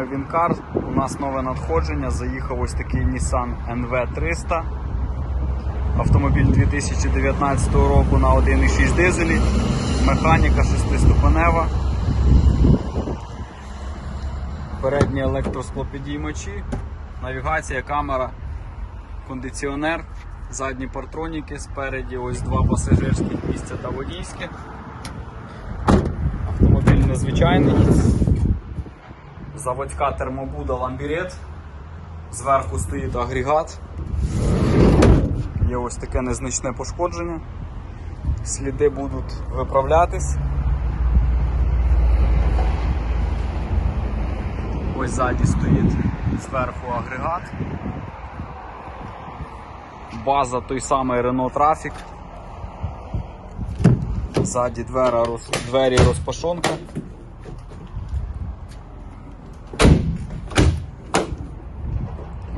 вами Вінкар. У нас нове надходження. Заїхав ось такий Nissan NV300. Автомобіль 2019 року на 1,6 дизелі. Механіка 6-ступенева. Передні електросклопідіймачі, навігація, камера, кондиціонер, задні партроніки, спереді ось два пасажирських місця та водійське. Автомобіль незвичайний. Заводська термобуда ламбірет. Зверху стоїть агрегат. Є ось таке незначне пошкодження. Сліди будуть виправлятись. Ось ззаді стоїть зверху агрегат. База той самий Renault Traffic. Ззаді двері розпашонка.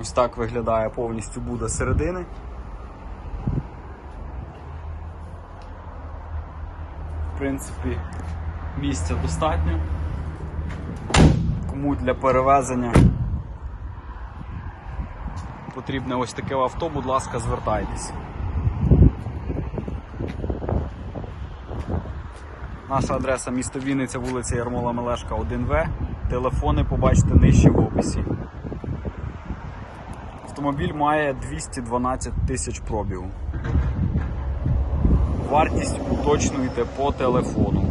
Ось так виглядає повністю буде середини. В принципі, місця достатньо. Кому для перевезення потрібне ось таке авто, будь ласка, звертайтесь. Наша адреса місто Вінниця, вулиця Ярмола Мелешка, 1В. Телефони побачите нижче в описі. Автомобіль має 212 тисяч пробігу. Вартість уточнюйте по телефону.